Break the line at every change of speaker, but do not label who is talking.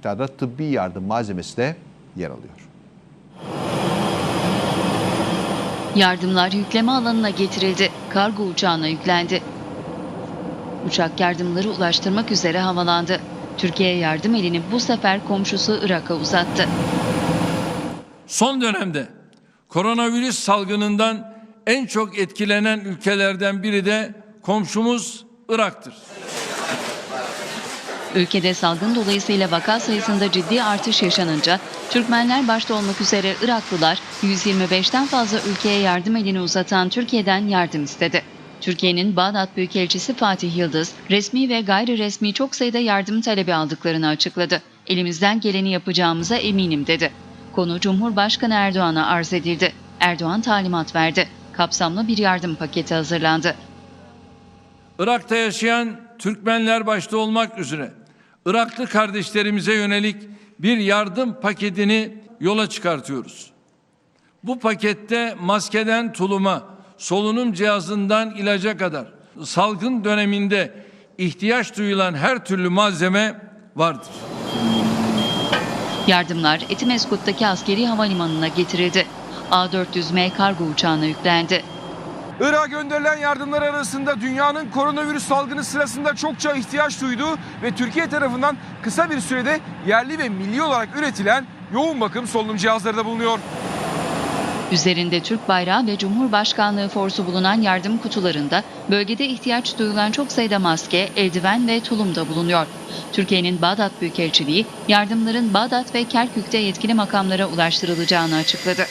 miktarda tıbbi yardım malzemesi de yer alıyor.
Yardımlar yükleme alanına getirildi. Kargo uçağına yüklendi. Uçak yardımları ulaştırmak üzere havalandı. Türkiye yardım elini bu sefer komşusu Irak'a uzattı.
Son dönemde koronavirüs salgınından en çok etkilenen ülkelerden biri de komşumuz Irak'tır.
Ülkede salgın dolayısıyla vaka sayısında ciddi artış yaşanınca Türkmenler başta olmak üzere Iraklılar 125'ten fazla ülkeye yardım elini uzatan Türkiye'den yardım istedi. Türkiye'nin Bağdat Büyükelçisi Fatih Yıldız, resmi ve gayri resmi çok sayıda yardım talebi aldıklarını açıkladı. Elimizden geleni yapacağımıza eminim dedi. Konu Cumhurbaşkanı Erdoğan'a arz edildi. Erdoğan talimat verdi. Kapsamlı bir yardım paketi hazırlandı.
Irak'ta yaşayan Türkmenler başta olmak üzere Iraklı kardeşlerimize yönelik bir yardım paketini yola çıkartıyoruz. Bu pakette maskeden tuluma, solunum cihazından ilaca kadar salgın döneminde ihtiyaç duyulan her türlü malzeme vardır.
Yardımlar Etimeskut'taki askeri havalimanına getirildi. A400M kargo uçağına yüklendi.
Irak'a gönderilen yardımlar arasında dünyanın koronavirüs salgını sırasında çokça ihtiyaç duyduğu ve Türkiye tarafından kısa bir sürede yerli ve milli olarak üretilen yoğun bakım solunum cihazları da bulunuyor.
Üzerinde Türk bayrağı ve Cumhurbaşkanlığı forsu bulunan yardım kutularında bölgede ihtiyaç duyulan çok sayıda maske, eldiven ve tulum da bulunuyor. Türkiye'nin Bağdat Büyükelçiliği yardımların Bağdat ve Kerkük'te yetkili makamlara ulaştırılacağını açıkladı.